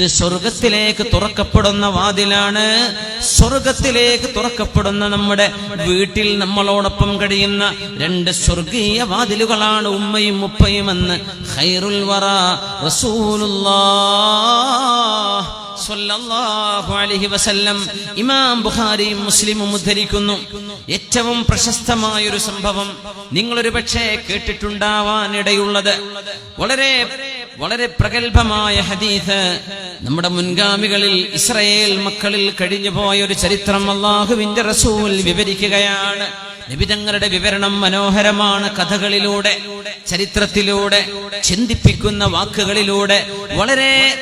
സ്വർഗത്തിലേക്ക് തുറക്കപ്പെടുന്ന വാതിലാണ്. സ്വർഗത്തിലേക്ക് തുറക്കപ്പെടുന്ന നമ്മുടെ വീട്ടിൽ നമ്മളോടൊപ്പം കഴിയുന്ന രണ്ട് സ്വർഗീയ വാതിലുകളാണ് ഉമ്മയും ഉപ്പയും എന്ന് ഹൈറുൽ വറ ഇമാം ബുഖാരിയും മുസ്ലിമും ഉദ്ധരിക്കുന്നു. ഏറ്റവും പ്രശസ്തമായൊരു സംഭവം നിങ്ങളൊരു പക്ഷേ കേട്ടിട്ടുണ്ടാവാനിടയുള്ളത്. വളരെ വളരെ പ്രഗത്ഭമായ ഹദീസ്. നമ്മുടെ മുൻഗാമികളിൽ ഇസ്രയേൽ മക്കളിൽ കഴിഞ്ഞു പോയ ഒരു ചരിത്രം അള്ളാഹുവിന്റെ റസൂൽ വിവരിക്കുകയാണ്. നിബിതങ്ങളുടെ വിവരണം മനോഹരമാണ് കഥകളിലൂടെ ചരിത്രത്തിലൂടെ ചിന്തിപ്പിക്കുന്ന വാക്കുകളിലൂടെ. വളരെ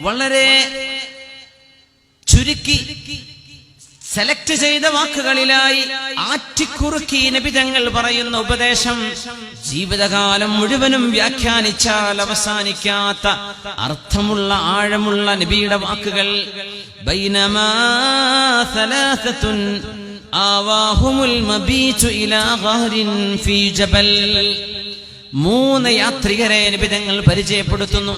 വളരെ ചുരുക്കി സെലക്ട് ചെയ്ത വാക്കുകളിലായി ആറ്റിക്കുറുക്കി നബിതങ്ങൾ പറയുന്ന ഉപദേശം ജീവിതകാലം മുഴുവനും വ്യാഖ്യാനിച്ചാൽ അവസാനിക്കാത്ത അർത്ഥമുള്ള ആഴമുള്ള നബിയുടെ വാക്കുകൾ. ആവാഹുമുൽ ഇലാ ഫീ ജബൽ. മൂന്ന് യാത്രികരെ നിബിതങ്ങൾ പരിചയപ്പെടുത്തുന്നു.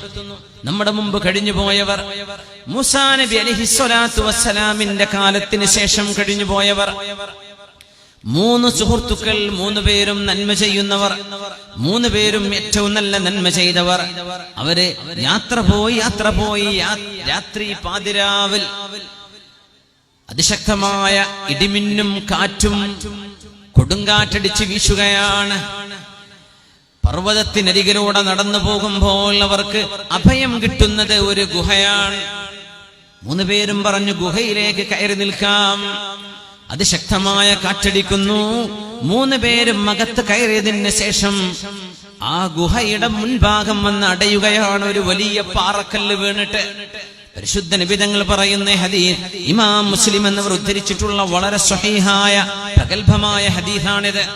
നമ്മുടെ മുമ്പ് കഴിഞ്ഞു പോയവർ മുസാ നബി അലിഹിസ്വലാത്തു വസ്സലാമിന്റെ കാലത്തിന് ശേഷം കഴിഞ്ഞു പോയവർ മൂന്ന് സുഹൃത്തുക്കൾ മൂന്ന് പേരും നന്മ ചെയ്യുന്നവർ മൂന്ന് പേരും ഏറ്റവും നല്ല നന്മ ചെയ്തവർ. അവർ യാത്ര പോയി യാത്ര പോയി രാത്രി പാതിരാവിൽ അതിശക്തമായ ഇടിമിന്നും കാറ്റും കൊടുങ്കാറ്റടിച്ച് വീശുകയാണ്. പർവതത്തിനരികിലൂടെ നടന്നു പോകുമ്പോൾ അവർക്ക് അഭയം കിട്ടുന്നത് ഒരു ഗുഹയാണ്. മൂന്ന് പേരും പറഞ്ഞു ഗുഹയിലേക്ക് കയറി നിൽക്കാം. അതിശക്തമായ കാറ്റടിക്കുന്നു. മൂന്ന് പേരും അകത്ത് കയറിയതിന് ശേഷം ആ ഗുഹയുടെ മുൻഭാഗം വന്ന് അടയുകയാണ് ഒരു വലിയ പാറക്കല്ല് വീണിട്ട്. പരിശുദ്ധ നിബിതങ്ങൾ പറയുന്ന ഹദീസ് ഇമാം മുസ്ലിം എന്നവർ ഉദ്ധരിച്ചിട്ടുള്ള വളരെ സ്വഹീഹായ പ്രഗത്ഭമായ ഹദീസാണിത്.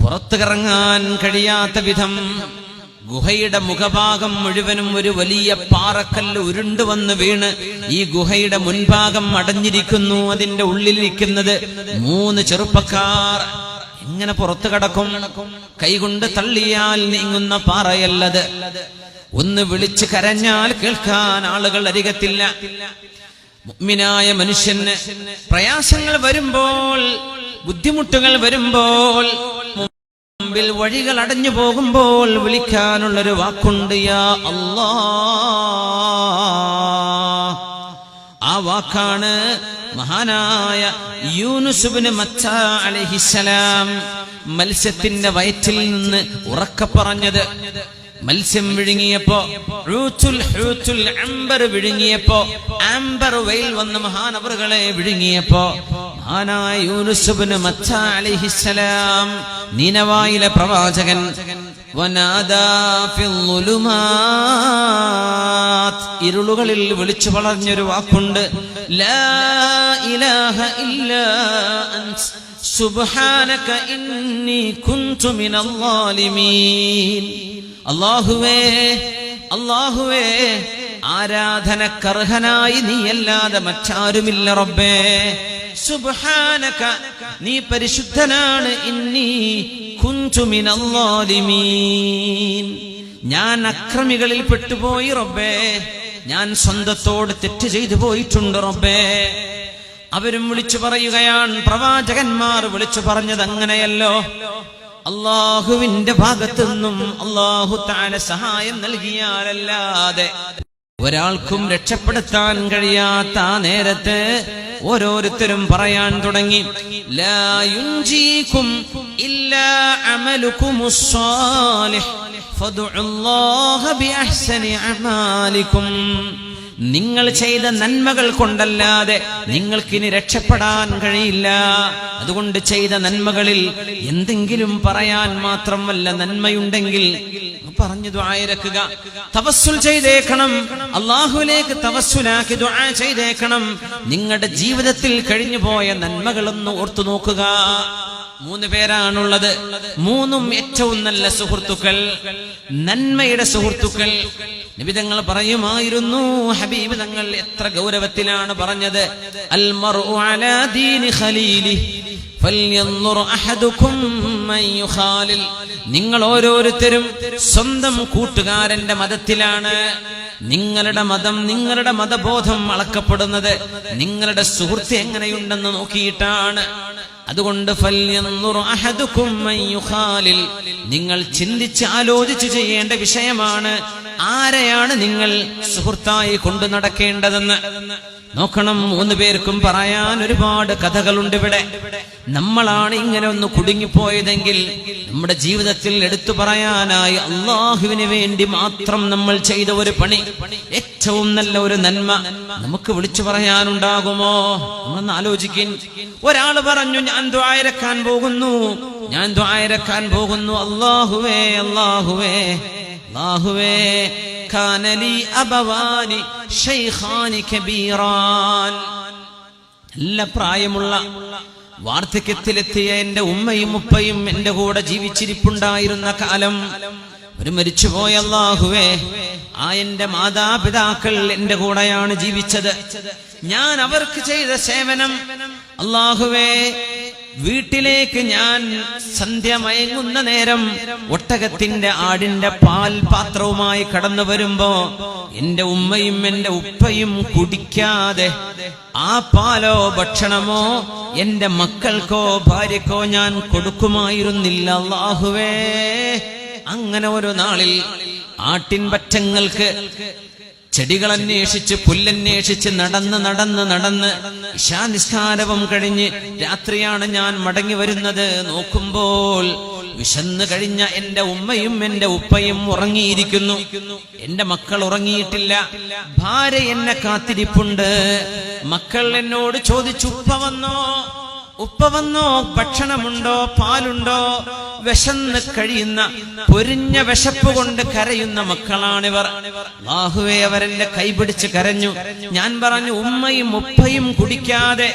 പുറത്തുകിറങ്ങാൻ കഴിയാത്ത വിധം ഗുഹയുടെ മുഖഭാഗം മുഴുവനും ഒരു വലിയ പാറക്കല്ല് ഉരുണ്ടുവന്ന് വീണ് ഈ ഗുഹയുടെ മുൻഭാഗം അടഞ്ഞിരിക്കുന്നു. അതിന്റെ ഉള്ളിലിരിക്കുന്നത് മൂന്ന് ചെറുപ്പക്കാർ. ഇങ്ങനെ പുറത്തു കടക്കും. കൈകൊണ്ട് തള്ളിയാൽ നീങ്ങുന്ന പാറയല്ലത്. ഒന്ന് വിളിച്ച് കരഞ്ഞാൽ കേൾക്കാൻ ആളുകൾ അരികത്തില്ല. മുഅ്മിനായ മനുഷ്യന് പ്രയാസങ്ങൾ വരുമ്പോൾ ബുദ്ധിമുട്ടുകൾ വരുമ്പോൾ മുമ്പിൽ വഴികൾ അടഞ്ഞു പോകുമ്പോൾ വിളിക്കാനുള്ളൊരു വാക്കുണ്ട് യാ അല്ലാ ആ വാക്കാണ് മഹാനായ യൂനുസുബിന് മച്ച അലഹിസലാം മത്സ്യത്തിന്റെ വയറ്റിൽ നിന്ന് ഉറക്ക പറഞ്ഞത്. മത്സ്യം വിഴുങ്ങിയപ്പോ അംബർ വിഴുങ്ങിയപ്പോ ആംബർ വെയിൽ വന്ന മഹാനവറുകളെ വിഴുങ്ങിയപ്പോ മഹാനായ യൂനുസുബിന് മച്ച അലിഹിസലാം നീനവായിലെ പ്രവാചകൻ. ഇരുളുകളിൽ വിളിച്ചു വളർന്നൊരു വാക്കുണ്ട് ലാ ഇലാഹ ഇല്ലാ അല്ലാഹുവേ അല്ലാഹുവേ ആരാധനക്കർഹനായി നീയല്ലാതെ മറ്റാരുമില്ല റബ്ബേ. സുബാനക നീ പരിശുദ്ധനാണ് ഇന്നി ളാലിമീൻ ഞാൻ അക്രമികളിൽ പെട്ടുപോയി റബ്ബേ. ഞാൻ സ്വന്തത്തോട് തെറ്റ് ചെയ്തു പോയിട്ടുണ്ട് റബ്ബേ. അവരും വിളിച്ചു പറയുകയാണ്. പ്രവാചകന്മാർ വിളിച്ചു പറഞ്ഞത് അങ്ങനെയല്ലോ. അള്ളാഹുവിന്റെ ഭാഗത്തു നിന്നും അള്ളാഹു താന സഹായം നൽകിയാലല്ലാതെ ഒരാൾക്കും രക്ഷപ്പെടുത്താൻ കഴിയാത്ത നേരത്ത് ഓരോരുത്തരും പറയാൻ തുടങ്ങി. ലായുഞ്ചീക്കും ബിഅഹ്സനി നിങ്ങൾ ചെയ്ത നന്മകൾ കൊണ്ടല്ലാതെ നിങ്ങൾക്കിനി രക്ഷപ്പെടാൻ കഴിയില്ല. അതുകൊണ്ട് ചെയ്ത നന്മകളിൽ എന്തെങ്കിലും പറയാൻ മാത്രം വല്ല നന്മയുണ്ടെങ്കിൽ പറഞ്ഞു ദ്വായരക്കുക തവസ്സുൽ ചെയ്തേക്കണം. അള്ളാഹുലേക്ക് തവസ്സുലാക്കി ദ്വാ ചെയ്തേക്കണം. നിങ്ങളുടെ ജീവിതത്തിൽ കഴിഞ്ഞു പോയ നന്മകളൊന്ന് ഓർത്തു നോക്കുക മൂന്ന് പേരാണുള്ളത്. മൂന്നും ഏറ്റവും നല്ല സുഹൃത്തുക്കൾ നന്മയുടെ സുഹൃത്തുക്കൾ. നിബിതങ്ങൾ പറയുമായിരുന്നു ഹബീബ് തങ്ങൾ എത്ര ഗൗരവത്തിലാണ് പറഞ്ഞത്. നിങ്ങൾ ഓരോരുത്തരും സ്വന്തം കൂട്ടുകാരന്റെ മതത്തിലാണ്. നിങ്ങളുടെ മതം നിങ്ങളുടെ മതബോധം അളക്കപ്പെടുന്നത്. നിങ്ങളുടെ സുഹൃത്ത് എങ്ങനെയുണ്ടെന്ന് നോക്കിയിട്ടാണ്. അതുകൊണ്ട്. നിങ്ങൾ ചിന്തിച്ച് ആലോചിച്ച് ചെയ്യേണ്ട വിഷയമാണ് ആരെയാണ് നിങ്ങൾ സുഹൃത്തായി കൊണ്ടു നടക്കേണ്ടതെന്ന് നോക്കണം മൂന്ന് പേർക്കും പറയാൻ ഒരുപാട് കഥകളുണ്ട് ഇവിടെ. നമ്മളാണ് ഇങ്ങനെ ഒന്ന് കുടുങ്ങിപ്പോയതെങ്കിൽ നമ്മുടെ ജീവിതത്തിൽ എടുത്തു പറയാനായി അള്ളാഹുവിന് വേണ്ടി മാത്രം നമ്മൾ ചെയ്ത ഒരു പണി ഏറ്റവും നല്ല ഒരു നന്മ നമുക്ക് വിളിച്ചു പറയാനുണ്ടാകുമോ? നമ്മളൊന്ന് ആലോചിക്കൻ. ഒരാൾ പറഞ്ഞു ഞാൻ ദ്വായരക്കാൻ പോകുന്നു ഞാൻ ദ്വായരക്കാൻ പോകുന്നു അള്ളാഹുവേ അള്ളാഹുവേ. അള്ളാഹുവേ ഖാനലി അബവാനി ശൈഖാനി കബീറാൻ. നല്ല പ്രായമുള്ള വാർദ്ധക്യത്തിലെത്തിയ എന്റെ ഉമ്മയും ഉപ്പയും എന്റെ കൂടെ ജീവിച്ചിരിപ്പുണ്ടായിരുന്ന കാലം. ഒരു മരിച്ചുപോയ അള്ളാഹുവേ ആ എന്റെ മാതാപിതാക്കൾ എന്റെ കൂടെയാണ് ജീവിച്ചത്. ഞാൻ അവർക്ക് ചെയ്ത സേവനം. അള്ളാഹുവേ വീട്ടിലേക്ക് ഞാൻ സന്ധ്യ മയങ്ങുന്ന നേരം ഒട്ടകത്തിന്റെ ആടിന്റെ പാൽ പാത്രവുമായി കടന്നു വരുമ്പോ എന്റെ ഉമ്മയും എന്റെ ഉപ്പയും കുടിക്കാതെ ആ പാലോ ഭക്ഷണമോ എന്റെ മക്കൾക്കോ ഭാര്യക്കോ ഞാൻ കൊടുക്കുമായിരുന്നില്ല. അള്ളാഹുവേ അങ്ങനെ ഒരു നാളിൽ ആട്ടിൻപറ്റങ്ങൾക്ക് ചെടികൾ അന്വേഷിച്ച് പുല്ലന്വേഷിച്ച് നടന്ന് നടന്ന് നടന്ന് ഇശാനിസ്കാരവും കഴിഞ്ഞ് രാത്രിയാണ് ഞാൻ മടങ്ങി വരുന്നത്. നോക്കുമ്പോൾ വിശന്ന് കഴിഞ്ഞ എന്റെ ഉമ്മയും എന്റെ ഉപ്പയും ഉറങ്ങിയിരിക്കുന്നു. എന്റെ മക്കൾ ഉറങ്ങിയിട്ടില്ല. ഭാര്യ എന്നെ കാത്തിരിപ്പുണ്ട്. മക്കൾ എന്നോട് ചോദിച്ചു ഉപ്പ വന്നോ? ഉപ്പ വന്നോ? ഭക്ഷണമുണ്ടോ? പാലുണ്ടോ? വിശന്ന് കഴിയുന്ന പൊരിഞ്ഞ വിശപ്പ് കൊണ്ട് കരയുന്ന മക്കളാണിവർ. ബാഹുവെ അവരെന്റെ കൈപിടിച്ച് കരഞ്ഞു. ഞാൻ പറഞ്ഞു ഉമ്മയും ഉപ്പയും കുടിക്കാതെ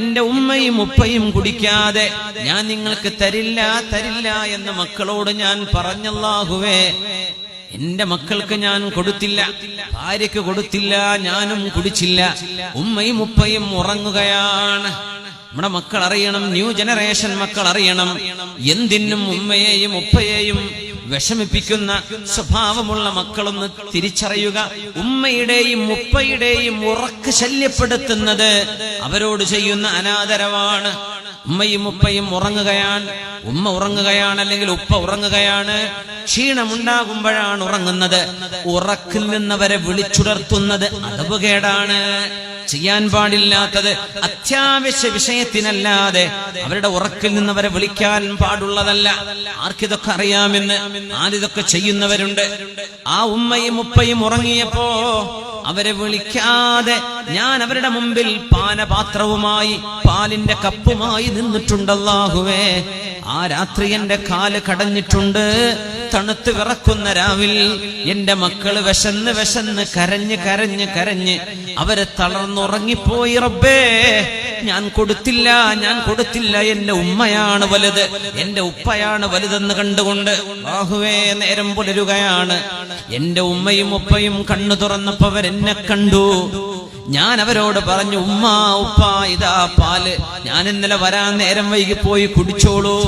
എന്റെ ഉമ്മയും ഉപ്പയും കുടിക്കാതെ ഞാൻ നിങ്ങൾക്ക് തരില്ല തരില്ല എന്ന് മക്കളോട് ഞാൻ പറഞ്ഞല്ലാഹുവേ എന്റെ മക്കൾക്ക് ഞാൻ കൊടുത്തില്ല ഭാര്യക്ക് കൊടുത്തില്ല ഞാനും കുടിച്ചില്ല. ഉമ്മയും ഉപ്പയും ഉറങ്ങുകയാണ്. നമ്മുടെ മക്കൾ അറിയണം ന്യൂ ജനറേഷൻ മക്കൾ അറിയണം. എന്തിനും ഉമ്മയെയും ഉപ്പയെയും വിഷമിപ്പിക്കുന്ന സ്വഭാവമുള്ള മക്കളൊന്ന് തിരിച്ചറിയുക. ഉമ്മയുടെയും ഉപ്പയുടെയും ഉറക്ക് ശല്യപ്പെടുത്തുന്നത് അവരോട് ചെയ്യുന്ന അനാദരവാണ്. ഉമ്മയും ഉപ്പയും ഉറങ്ങുകയാണ്. ഉമ്മ ഉറങ്ങുകയാണ് അല്ലെങ്കിൽ ഉപ്പ ഉറങ്ങുകയാണ്. ക്ഷീണമുണ്ടാകുമ്പോഴാണ് ഉറങ്ങുന്നത്. ഉറക്കിൽ നിന്നവരെ വിളിച്ചുണർത്തുന്നത്. അതവുകേടാണ് ചെയ്യാൻ പാടില്ലാത്തത് അത്യാവശ്യ വിഷയത്തിനല്ലാതെ അവരുടെ ഉറക്കിൽ നിന്ന് അവരെ വിളിക്കാൻ പാടുള്ളതല്ല. ആർക്കിതൊക്കെ അറിയാമെന്ന് ആരിതൊക്കെ ചെയ്യുന്നവരുണ്ട്. ആ ഉമ്മയും ഉപ്പയും ഉറങ്ങിയപ്പോ അവരെ വിളിക്കാതെ ഞാൻ അവരുടെ മുമ്പിൽ പാനപാത്രവുമായി പാലിന്റെ കപ്പുമായി നിന്നിട്ടുണ്ടല്ലാഹുവേ ആ രാത്രി എന്റെ കാൽ കടഞ്ഞിട്ടുണ്ട്. തണുത്ത് വിറക്കുന്ന രാവിൽ എന്റെ മക്കൾ വിശന്ന് വിശന്ന് കരഞ്ഞ് കരഞ്ഞ് കരഞ്ഞ് അവരെ തളർന്നുറങ്ങിപ്പോയി. റബ്ബേ ഞാൻ കൊടുത്തില്ല ഞാൻ കൊടുത്തില്ല. എന്റെ ഉമ്മയാണ് വലുത്. എന്റെ ഉപ്പയാണ് വലുതെന്ന് കണ്ടുകൊണ്ട് ബാഹുവേ നേരം പുലരുകയാണ്. എന്റെ ഉമ്മയും ഉപ്പയും കണ്ണു തുറന്നപ്പോ അവരെന്നെ കണ്ടു. ഞാൻ അവരോട് പറഞ്ഞു ഉമ്മ ഉപ്പ ഇതാ പാൽ. ഞാൻ ഇന്നലെ വരാൻ നേരം വൈകി പോയി കുടിച്ചോളൂ.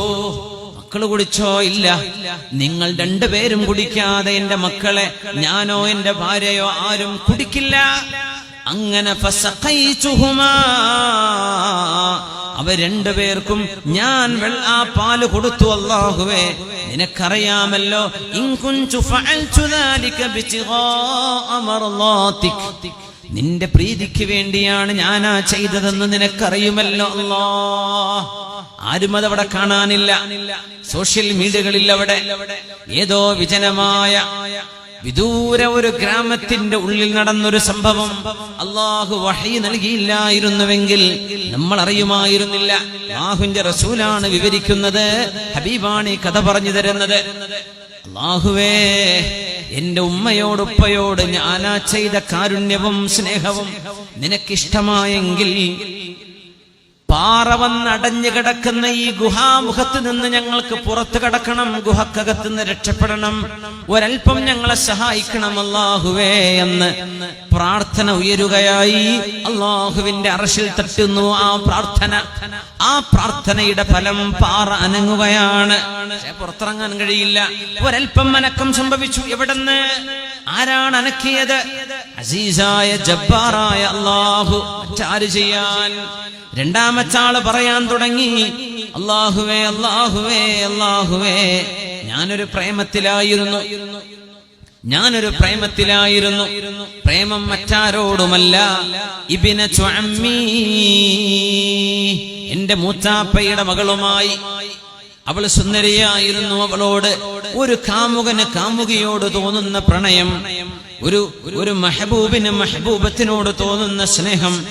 മക്കൾ കുടിച്ചോ? ഇല്ല. നിങ്ങൾ രണ്ടുപേരും കുടിക്കാതെ എന്റെ മക്കളെ ഞാനോ എന്റെ ഭാര്യയോ ആരും കുടിക്കില്ല. അങ്ങനെ. അവ രണ്ടുപേർക്കും ഞാൻ ആ പാൽ കൊടുത്തു അള്ളാഹുവേ. നിനക്കറിയാമല്ലോ നിന്റെ പ്രീതിക്ക് വേണ്ടിയാണ് ഞാനാ ചെയ്തതെന്ന് നിനക്കറിയുമല്ലോ അല്ലോ ആരും അതവിടെ കാണാനില്ല. സോഷ്യൽ മീഡിയകളിൽ അവിടെ ഏതോ വിജനമായ വിദൂര ഒരു ഗ്രാമത്തിന്റെ ഉള്ളിൽ നടന്നൊരു സംഭവം അള്ളാഹു വഹി നൽകിയില്ലായിരുന്നുവെങ്കിൽ നമ്മൾ അറിയുമായിരുന്നില്ല അള്ളാഹുവിന്റെ റസൂലാണ് വിവരിക്കുന്നത് ഹബീബാണ് കഥ പറഞ്ഞു തരുന്നത്. അള്ളാഹുവേ എന്റെ ഉമ്മയോട് ഉപ്പയോട് ഞാനാ ചെയ്ത കാരുണ്യവും സ്നേഹവും നിനക്കിഷ്ടമായെങ്കിൽ പാറ വന്നടഞ്ഞു കിടക്കുന്ന ഈ ഗുഹാമുഖത്ത് നിന്ന് ഞങ്ങൾക്ക് പുറത്തു കടക്കണം ഗുഹക്കകത്ത് നിന്ന് രക്ഷപ്പെടണം. ഒരൽപ്പം ഞങ്ങളെ സഹായിക്കണം അള്ളാഹുവേ എന്ന് പ്രാർത്ഥന ഉയരുകയായി. അള്ളാഹുവിന്റെ അറശിൽ തട്ടുന്നു ആ പ്രാർത്ഥന. ആ പ്രാർത്ഥനയുടെ ഫലം പാറ അനങ്ങുകയാണ്. പുറത്തിറങ്ങാൻ കഴിയില്ല. ഒരൽപ്പം അനക്കം സംഭവിച്ചു. എവിടെന്ന്? ആരാണ് അനക്കിയത്? അസീസായ ജബ്ബാറായ അള്ളാഹു മറ്റാര് ചെയ്യാൻ? രണ്ടാമത്തെ ആൾ പറയാൻ തുടങ്ങി. അള്ളാഹുവേ അള്ളാഹുവേ അള്ളാഹുവേ ഞാനൊരു പ്രേമത്തിലായിരുന്നു. ഞാനൊരു പ്രേമത്തിലായിരുന്നു. പ്രേമം മറ്റാരോടുമല്ല. ഇബിന ചുഅമ്മീ എന്റെ മൂച്ചാപ്പയുടെ മകളുമായി അവൾ സുന്ദരിയായിരുന്നു അവളോട്. ഒരു കാമുകന് കാമുകിയോട് തോന്നുന്ന പ്രണയം ഒരു ഒരു മെഹബൂബിന് മെഹബൂബത്തിനോട് തോന്നുന്ന സ്നേഹം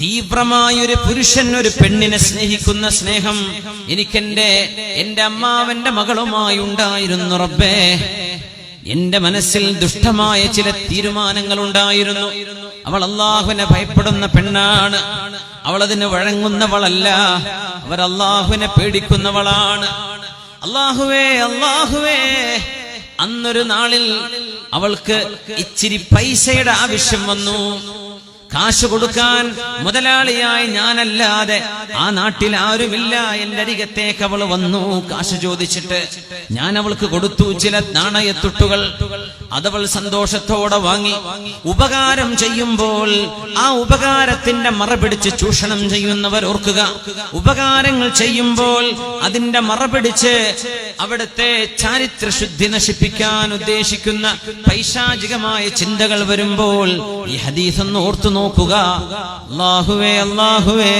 തീവ്രമായൊരു പുരുഷൻ ഒരു പെണ്ണിനെ സ്നേഹിക്കുന്ന സ്നേഹം എനിക്കെന്റെ എന്റെ അമ്മാവന്റെ മകളുമായി ഉണ്ടായിരുന്നു റബ്ബേ. എന്റെ മനസ്സിൽ ദുഷ്ടമായ ചില തീരുമാനങ്ങൾ ഉണ്ടായിരുന്നു. അവൾ അള്ളാഹുവിനെ ഭയപ്പെടുന്ന പെണ്ണാണ്. അവൾ വഴങ്ങുന്നവളല്ല. അവർ അള്ളാഹുവിനെ പേടിക്കുന്നവളാണ്. അള്ളാഹുവേ അള്ളാഹുവേ. അന്നൊരു നാളിൽ അവൾക്ക് ഇച്ചിരി പൈസയുടെ ആവശ്യം വന്നു. കാശ് കൊടുക്കാൻ മുതലാളിയായി ഞാനല്ലാതെ ആ നാട്ടിൽ ആരുമില്ല. എന്റെ അരികത്തേക്ക് അവൾ വന്നു. കാശ് ചോദിച്ചിട്ട് ഞാൻ അവൾക്ക് കൊടുത്തു ചില നാണയത്തുട്ടുകൾ. അതവൾ സന്തോഷത്തോടെ വാങ്ങി. ഉപകാരം ചെയ്യുമ്പോൾ ആ ഉപകാരത്തിന്റെ മറപിടിച്ച് ചൂഷണം ചെയ്യുന്നവർ ഓർക്കുക. ഉപകാരങ്ങൾ ചെയ്യുമ്പോൾ അതിന്റെ മറപിടിച്ച് അവിടുത്തെ ചാരിത്ര ശുദ്ധി നശിപ്പിക്കാൻ ഉദ്ദേശിക്കുന്ന പൈശാചികമായ ചിന്തകൾ വരുമ്പോൾ ഈ ഹദീസ് ഓർത്തു നോക്കുക. അള്ളാഹുവേ അള്ളാഹുവേ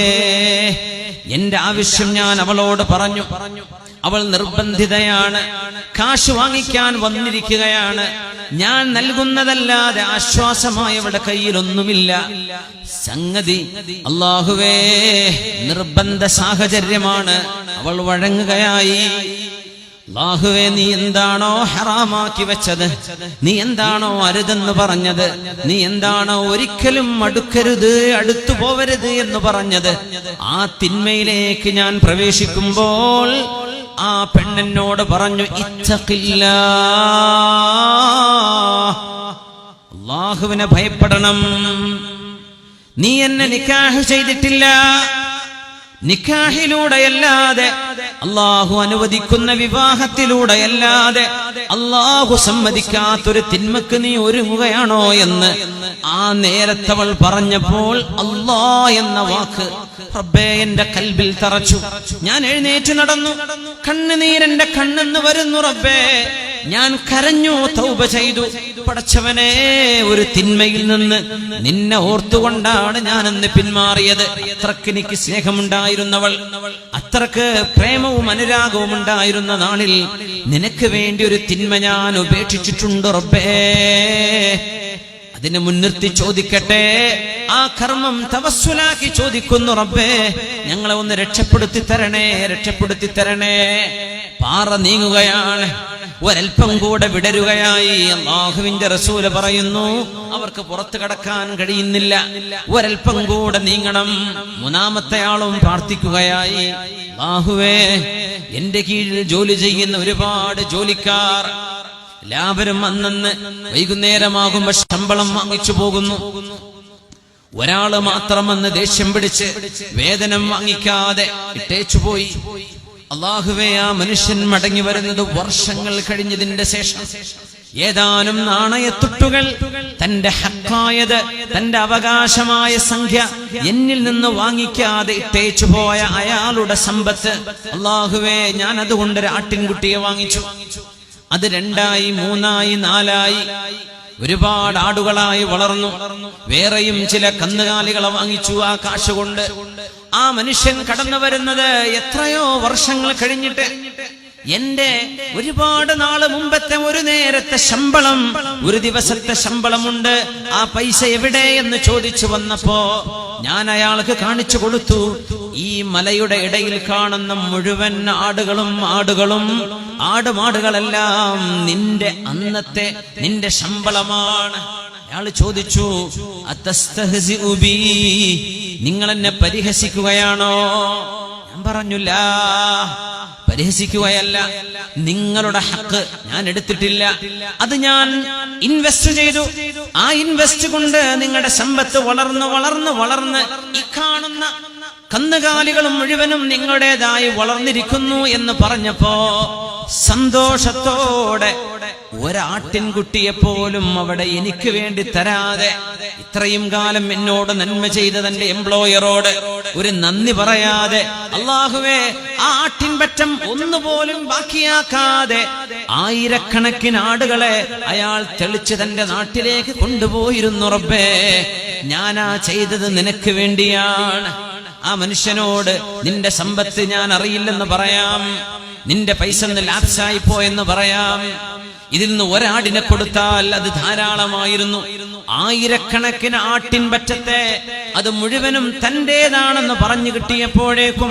എന്റെ ആവശ്യം ഞാൻ അവളോട് പറഞ്ഞു. അവൾ നിർബന്ധിതയാണ്. കാശ് വാങ്ങിക്കാൻ വന്നിരിക്കുകയാണ്. ഞാൻ നൽകുന്നതല്ലാതെ ആശ്വാസമായി അവളുടെ കയ്യിലൊന്നുമില്ല. സംഗതി അള്ളാഹുവേ നിർബന്ധ സാഹചര്യമാണ്. അവൾ വഴങ്ങുകയായി. അള്ളാഹുവേ നീ എന്താണോ ഹറാമാക്കി വെച്ചത്? നീ എന്താണോ അരുതെന്ന് പറഞ്ഞത്? നീ എന്താണോ ഒരിക്കലും അടുക്കരുത് അടുത്തു പോവരുത് എന്ന് പറഞ്ഞത്? ആ തിന്മയിലേക്ക് ഞാൻ പ്രവേശിക്കുമ്പോൾ ആ പെണ്ണെന്നോട് പറഞ്ഞു ഇച്ചക്കില്ല അള്ളാഹുവിനെ ഭയപ്പെടണം. നീ എന്നെ നിക്കാഹ് ചെയ്തിട്ടില്ല. നിക്കാഹിലൂടെയല്ലാതെ അള്ളാഹു അനുവദിക്കുന്ന വിവാഹത്തിലൂടെയല്ലാതെ അള്ളാഹു സമ്മതിക്കാത്തൊരു തിന്മക്ക് നീ ഒരുങ്ങുകയാണോ എന്ന് ആ നേരത്തവൾ പറഞ്ഞപ്പോൾ അള്ളാ എന്ന വാക്ക് റബ്ബേ കൽബിൽ തറച്ചു. ഞാൻ എഴുന്നേറ്റ് നടന്നു. കണ്ണുനീരെന്റെ കണ്ണെന്ന് വരുന്നു റബ്ബേ. ഞാൻ കരഞ്ഞു തൗബ ചെയ്തു. പടച്ചവനെ ഒരു തിന്മയിൽ നിന്ന് നിന്നെ ഓർത്തുകൊണ്ടാണ് ഞാൻ അന്ന് പിന്മാറിയത്. അത്രയ്ക്ക് എനിക്ക് സ്നേഹമുണ്ടായിരുന്നവൾ. അത്രയ്ക്ക് പ്രേമവും അനുരാഗവും ഉണ്ടായിരുന്ന നാളിൽ നിനക്ക് വേണ്ടി ഒരു തിന്മ ഞാൻ ഉപേക്ഷിച്ചിട്ടുണ്ട് റബ്ബേ. അതിനെ മുൻനിർത്തി ചോദിക്കട്ടെ. ആ കർമ്മം തവസ്സുലാക്കി ചോദിക്കുന്നു റബ്ബേ. ഞങ്ങളെ ഒന്ന് രക്ഷപ്പെടുത്തി തരണേ രക്ഷപ്പെടുത്തി തരണേ. പാറ നീങ്ങുകയാണ്. ഒരൽപ്പം കൂടെ വിടരുകയായി. അള്ളാഹുവിന്റെ റസൂൽ പറയുന്നു അവർക്ക് പുറത്തു കടക്കാൻ കഴിയുന്നില്ല. ഒരൽപ്പം കൂടെ നീങ്ങണം. മൂന്നാമത്തെ ആളും പ്രാർത്ഥിക്കുകയായി. ബാഹുവേ എന്റെ കീഴിൽ ജോലി ചെയ്യുന്ന ഒരുപാട് ജോലിക്കാർ എല്ലാവരും അന്നന്ന് വൈകുന്നേരമാകുമ്പോ ശമ്പളം വാങ്ങിച്ചു പോകുന്നു. ഒരാൾ മാത്രം അന്ന് ദേഷ്യം പിടിച്ച് വേതനം വാങ്ങിക്കാതെ ഇട്ടേച്ചു പോയി അള്ളാഹുവേ ആ മനുഷ്യൻ മടങ്ങി വരുന്നത് വർഷങ്ങൾ കഴിഞ്ഞതിന്റെ ശേഷം. ഏതാനും നാണയത്തുട്ടുകൾ തന്റെ ഹക്കായത് തന്റെ അവകാശമായ സംഖ്യ എന്നിൽ നിന്ന് വാങ്ങിക്കാതെ ഇട്ടേച്ചു പോയ അയാളുടെ സമ്പത്ത് അള്ളാഹുവേ ഞാൻ അതുകൊണ്ട് ഒരു ആട്ടിൻകുട്ടിയെ വാങ്ങിച്ചു. അത് രണ്ടായി മൂന്നായി നാലായി ഒരുപാട് ആടുകളായി വളർന്നു. വേറെയും ചില കന്നുകാലികളെ വാങ്ങിച്ചു ആ കാശ് കൊണ്ട്. ആ മനുഷ്യൻ കടന്നു വരുന്നത് എത്രയോ വർഷങ്ങൾ കഴിഞ്ഞിട്ട്. എന്റെ ഒരുപാട് നാൾ മുമ്പത്തെ ഒരു നേരത്തെ ശമ്പളം ഒരു ദിവസത്തെ ശമ്പളമുണ്ട്. ആ പൈസ എവിടെ എന്ന് ചോദിച്ചു വന്നപ്പോ ഞാൻ അയാൾക്ക് കാണിച്ചു കൊടുത്തു. ഈ മലയുടെ ഇടയിൽ കാണുന്ന മുഴുവൻ ആടുകളും ആടുകളും ആടുമാടുകളെല്ലാം നിന്റെ അന്നത്തെ നിന്റെ ശമ്പളമാണ്. അയാൾ ചോദിച്ചു "അത്തസ്തഹ്സിഉ ബീ? നിങ്ങൾ എന്നെ പരിഹസിക്കുകയാണോ? ഞാൻ പറഞ്ഞില്ല. പരിഹസിക്കുകയല്ല. നിങ്ങളുടെ ഹക്ക് ഞാൻ എടുത്തിട്ടില്ല. അത് ഞാൻ ഇൻവെസ്റ്റ് ചെയ്തു. ആ ഇൻവെസ്റ്റ് കൊണ്ട് നിങ്ങളുടെ സമ്പത്ത് വളർന്ന് വളർന്ന് വളർന്ന് ഈ കാണുന്ന കന്നുകാലികളും മുഴുവനും നിങ്ങളുടേതായി വളർന്നിരിക്കുന്നു എന്ന് പറഞ്ഞപ്പോ സന്തോഷത്തോടെ ഒരാട്ടിൻകുട്ടിയെ പോലും അവിടെ എനിക്ക് വേണ്ടി തരാതെ ഇത്രയും കാലം എന്നോട് നന്മ ചെയ്ത തന്റെ എംപ്ലോയറോട് ഒരു നന്ദി പറയാതെ അള്ളാഹുവേ ആ ആട്ടിൻപറ്റം ഒന്നുപോലും ബാക്കിയാക്കാതെ ആയിരക്കണക്കിന് ആടുകളെ അയാൾ തെളിച്ച് തന്റെ നാട്ടിലേക്ക് കൊണ്ടുപോയിരുന്നു റബ്ബേ. ഞാനാ ചെയ്തത് നിനക്ക് വേണ്ടിയാണ്. ആ മനുഷ്യനോട് നിന്റെ സമ്പത്ത് ഞാൻ അറിയില്ലെന്ന് പറയാം. നിന്റെ പൈസ ലാപ്സായി പോയെന്ന് പറയാം. ഇതിൽ നിന്ന് ഒരാടിനെ കൊടുത്താൽ അത് ധാരാളമായിരുന്നു. ആയിരക്കണക്കിന് ആട്ടിൻ പറ്റത്തെ അത് മുഴുവനും തന്റേതാണെന്ന് പറഞ്ഞു കിട്ടിയപ്പോഴേക്കും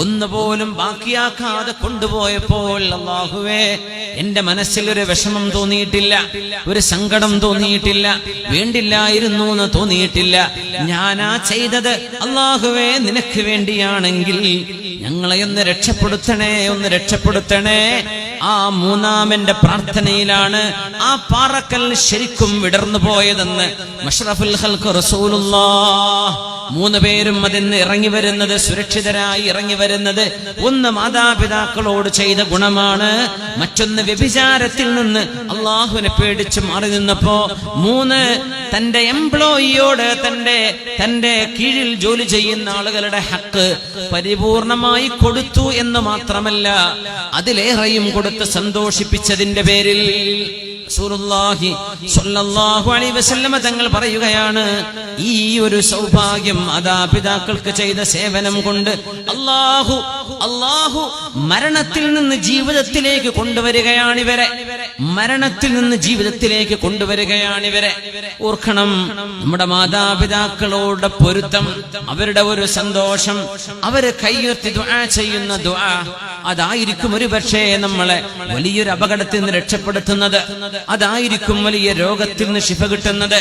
ഒന്നുപോലും ബാക്കിയാക്കാതെ കൊണ്ടുപോയപ്പോൾ അള്ളാഹുവേ എന്റെ മനസ്സിൽ ഒരു വിഷമം തോന്നിയിട്ടില്ല ഒരു സങ്കടം തോന്നിയിട്ടില്ല വേണ്ടില്ലായിരുന്നു എന്ന് തോന്നിയിട്ടില്ല. ഞാനാ ചെയ്തത് അള്ളാഹുവേ നിനക്ക് വേണ്ടിയാണെങ്കിൽ ഞങ്ങളെ ഒന്ന് രക്ഷപ്പെടുത്തണേ ഒന്ന് രക്ഷപ്പെടുത്തണേ. ആ മൂന്നാമന്റെ പ്രാർത്ഥനയിലാണ് ആ പാറക്കൽ ശരിക്കും വിടർന്നു പോയതെന്ന് മഷ്റഫുൽ ഹൽക്ക് റസൂലുള്ളാഹ് മൂന്ന് പേരും അതിന്ന് ഇറങ്ങി വരുന്നത് സുരക്ഷിതരായി ഇറങ്ങി വരുന്നത് ഒന്ന് മാതാപിതാക്കളോട് ചെയ്ത ഗുണമാണ്. മറ്റൊന്ന് വ്യഭിചാരത്തിൽ നിന്ന് അള്ളാഹുവിനെ പേടിച്ച് മാറി നിന്നപ്പോ മൂന്ന് തന്റെ എംപ്ലോയിയോട് തന്റെ തന്റെ കീഴിൽ ജോലി ചെയ്യുന്ന ആളുകളുടെ ഹക്ക് പരിപൂർണമായി കൊടുത്തു എന്ന് മാത്രമല്ല അതിലേറെയും കൊടുത്ത് സന്തോഷിപ്പിച്ചതിന്റെ പേരിൽ അലൈഹി വസല്ലമ തങ്ങൾ പറയുകയാണ് ഈ ഒരു സൗഭാഗ്യം മാതാപിതാക്കൾക്ക് ചെയ്ത സേവനം കൊണ്ട് അള്ളാഹു അള്ളാഹു മരണത്തിൽ നിന്ന് ജീവിതത്തിലേക്ക് കൊണ്ടുവരികയാണ് ഇവരെ. മരണത്തിൽ നിന്ന് ജീവിതത്തിലേക്ക് കൊണ്ടുവരികയാണ് ഇവരെ. ഓർക്കണം നമ്മുടെ മാതാപിതാക്കളോട് പൊരുത്തം അവരുടെ ഒരു സന്തോഷം അവർ കൈയുയർത്തി ദുആ ചെയ്യുന്ന ദുആ അതായിരിക്കും ഒരു പക്ഷേ നമ്മളെ വലിയൊരു അപകടത്തിൽ നിന്ന് രക്ഷപ്പെടുത്തുന്നത്. അതായിരിക്കും വലിയ രോഗത്തിൽ നിന്ന് ശിഫ കിട്ടുന്നത്.